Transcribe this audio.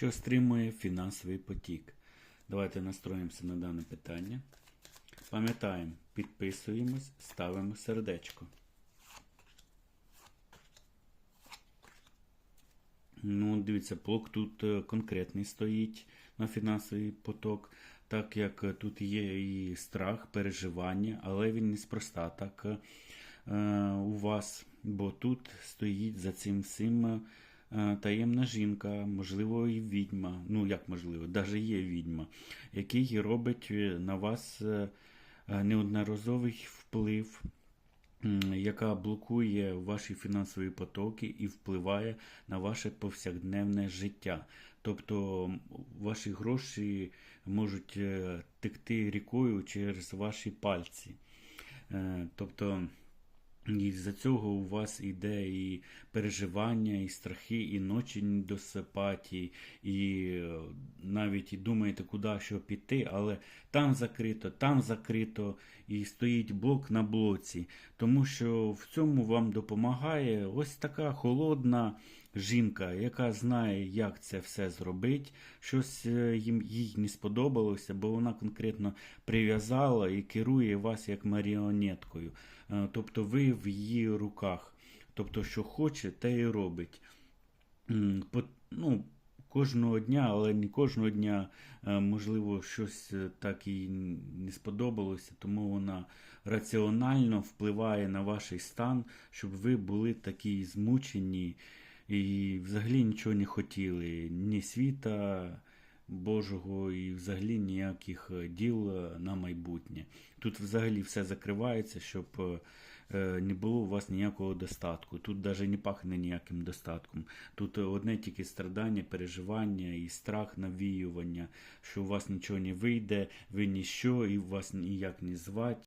що стримує фінансовий потік. Давайте настроїмося на дане питання. Пам'ятаємо, підписуємось, ставимо сердечко. Ну, дивіться, блок тут е, конкретний стоїть на фінансовий поток, так як е, тут є і страх, переживання, але він неспроста так е, у вас, бо тут стоїть за цим всім таємна жінка, можливо, і відьма. Ну, як можливо, навіть є відьма, який робить е, на вас е, е, неодноразовий вплив яка блокує ваші фінансові потоки і впливає на ваше повсякденне життя. Тобто ваші гроші можуть е, текти рікою через ваші пальці. Е, Тобто і з-за цього у вас іде і переживання, і страхи, і ночі недосипаті, і е, навіть і думаєте, куди що піти, але там закрито, там закрито, і стоїть блок на блоці. Тому що в цьому вам допомагає ось така холодна жінка, яка знає, як це все зробити. Щось е, їм їй не сподобалося, бо вона конкретно прив'язала і керує вас як маріонеткою. Е, Тобто ви в її руках. Тобто, що хоче, те і робить. Ну, кожного дня, але не кожного дня, е, можливо, щось так і не сподобалося, тому вона раціонально впливає на ваш стан, щоб ви були такі змучені і взагалі нічого не хотіли, ні світа Божого і взагалі ніяких е, діл е, на майбутнє. Тут взагалі все закривається, щоб е, не було у вас ніякого достатку. Тут навіть не пахне ніяким достатком. Тут одне тільки страдання, переживання і страх навіювання, що у вас нічого не вийде, ви ніщо, і вас ніяк не звать,